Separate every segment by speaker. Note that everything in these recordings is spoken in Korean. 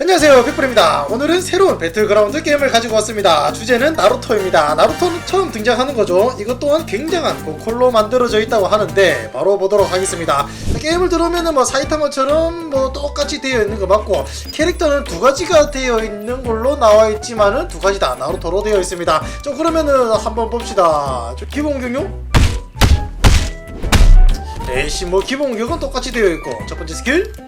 Speaker 1: 안녕하세요 빅불입니다. 오늘은 새로운 배틀그라운드 게임을 가지고 왔습니다. 주제는 나루토입니다. 나루토는 처음 등장하는 거죠. 이것 또한 굉장한 고퀄로 만들어져 있다고 하는데 바로 보도록 하겠습니다. 게임을 들어오면은 뭐 사이타마처럼 뭐 똑같이 되어 있는 거 맞고 캐릭터는 두 가지가 되어 있는 걸로 나와 있지만은 두 가지 다 나루토로 되어 있습니다. 저 그러면은 한번 봅시다. 저 기본 경요 에이씨 뭐 기본 공격은 똑같이 되어 있고 첫 번째 스킬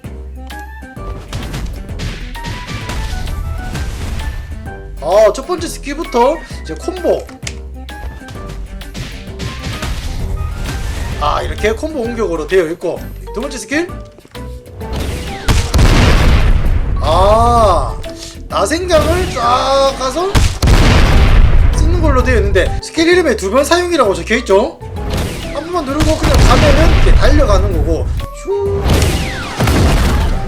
Speaker 1: 어, 첫 번째 스킬부터 이제 콤보. 아, 이렇게 콤보 공격으로 되어 있고. 두 번째 스킬. 아, 나생강을 쫙 가서 쓰는 걸로 되어 있는데 스킬 이름에 두 번 사용이라고 적혀 있죠? 한 번만 누르고 그냥 가면은 이렇게 달려가는 거고. 슈.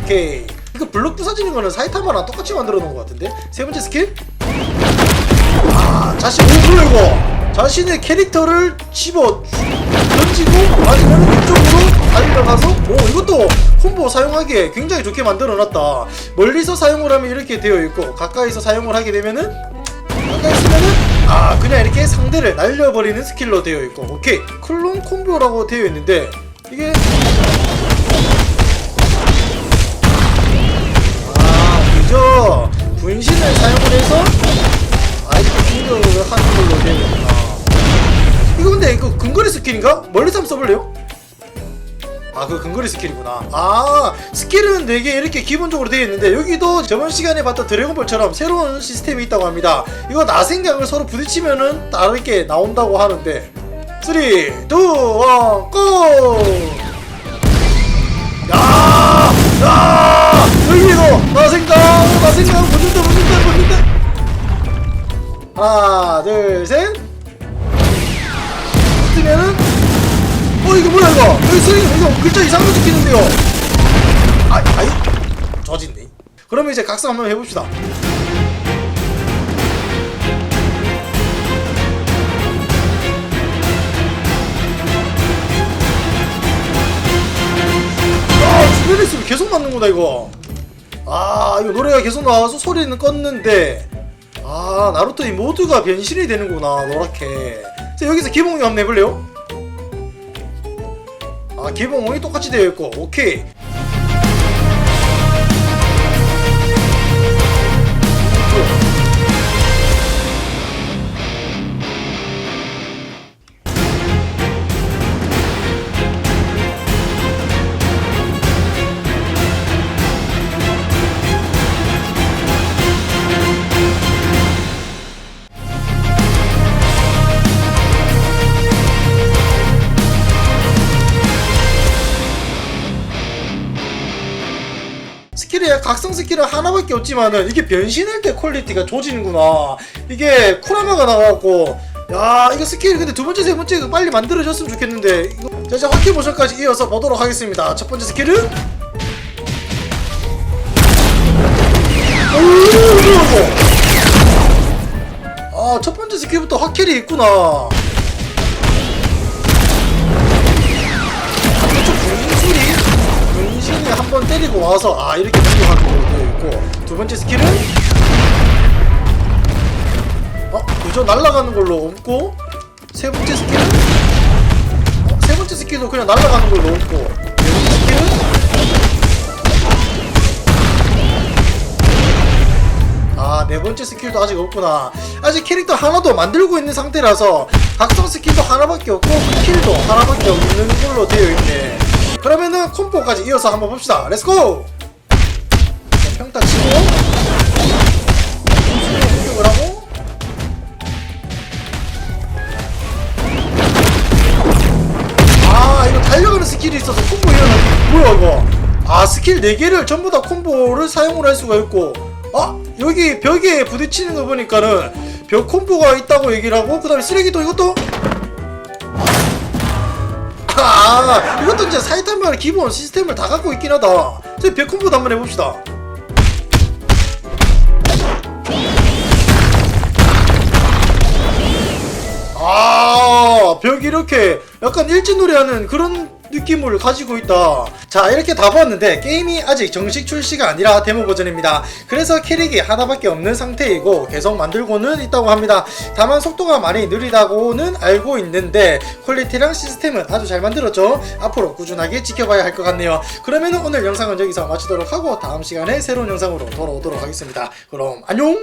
Speaker 1: 오케이. 이거 블록 부서지는 거는 사이타마랑 똑같이 만들어 놓은 것 같은데? 세 번째 스킬? 아, 자신, 오, 뭐야, 이거? 자신의 캐릭터를 집어 던지고, 아니면 이쪽으로 달려가서, 오, 이것도 콤보 사용하기에 굉장히 좋게 만들어 놨다. 멀리서 사용을 하면 이렇게 되어 있고, 가까이서 사용을 하게 되면은, 가까이 있으면은, 아, 그냥 이렇게 상대를 날려버리는 스킬로 되어 있고, 오케이. 클론 콤보라고 되어 있는데, 이게, 아, 그죠? 분신을 사용을 해서, 하는 걸로 되어. 이거 근데 이거 근거리 스킬인가? 멀리서 한번 써볼래요? 아, 그 근거리 스킬이구나. 아, 스킬은 되게 이렇게 기본적으로 되어 있는데, 여기도 저번 시간에 봤던 드래곤볼처럼 새로운 시스템이 있다고 합니다. 이거 나생강을 서로 부딪히면은 다르게 나온다고 하는데, 3, 2, 1, 고! 야! 야! 여기도 나생강! 나생강! 붙는다, 붙는다, 붙는다! 하나, 둘, 셋! 뜨면은, 어, 이거 뭐야, 이거? 여기 쓰레기, 이거 글자 이상한 거 찍히는데요? 아, 아이, 저진네. 그러면 이제 각성 한번 해봅시다. 아, 주변에 있으면 계속 맞는구나, 이거. 아, 이거 노래가 계속 나와서 소리는 껐는데, 아, 나루토 이 모두가 변신이 되는구나, 노랗게. 자, 여기서 기본이 한번 해볼래요? 아, 기본이 똑같이 되어 있고, 오케이. 스킬이 각성 스킬은 하나밖에 없지만은 이게 변신할 때 퀄리티가 좋아지는구나. 이게 쿠라마가 나와갖고 야 이거 스킬 근데 두 번째 세 번째 이거 빨리 만들어졌으면 좋겠는데 이거 자 이제 화키 모션까지 이어서 보도록 하겠습니다. 첫 번째 스킬은 아첫 번째 스킬부터 화킬이 있구나. 번 때리고 와서 아 이렇게 공격하는 걸로 되어 있고. 두 번째 스킬은? 어 그저 날아가는 걸로 없고. 세 번째 스킬은? 어, 세 번째 스킬도 그냥 날아가는 걸로 없고. 네 번째 스킬은? 아, 네 번째 스킬도 아직 없구나. 아직 캐릭터 하나도 만들고 있는 상태라서 각성 스킬도 하나밖에 없고 스킬도 하나밖에 없는 걸로 되어 있네. 그러면은 콤보까지 이어서 한번 봅시다. 렛츠고! 자, 평타 치고 공격을 하고 아, 이거 달려가는 스킬이 있어서 콤보 일어나기 뭐야 이거? 아, 스킬 4개를 전부 다 콤보를 사용을 할 수가 있고 아 여기 벽에 부딪히는 거 보니까는 벽 콤보가 있다고 얘기를 하고 그 다음에 쓰레기도 이것도 아 이것도 이제 사이타마의 기본 시스템을 다 갖고 있긴 하다. 저희 벽 콤보도 한번 해봅시다. 아 벽이 이렇게 약간 일진놀이 하는 그런 느낌을 가지고 있다. 자 이렇게 다 보았는데 게임이 아직 정식 출시가 아니라 데모 버전입니다. 그래서 캐릭이 하나밖에 없는 상태이고 계속 만들고는 있다고 합니다. 다만 속도가 많이 느리다고는 알고 있는데 퀄리티랑 시스템은 아주 잘 만들었죠. 앞으로 꾸준하게 지켜봐야 할 것 같네요. 그러면 오늘 영상은 여기서 마치도록 하고 다음 시간에 새로운 영상으로 돌아오도록 하겠습니다. 그럼 안녕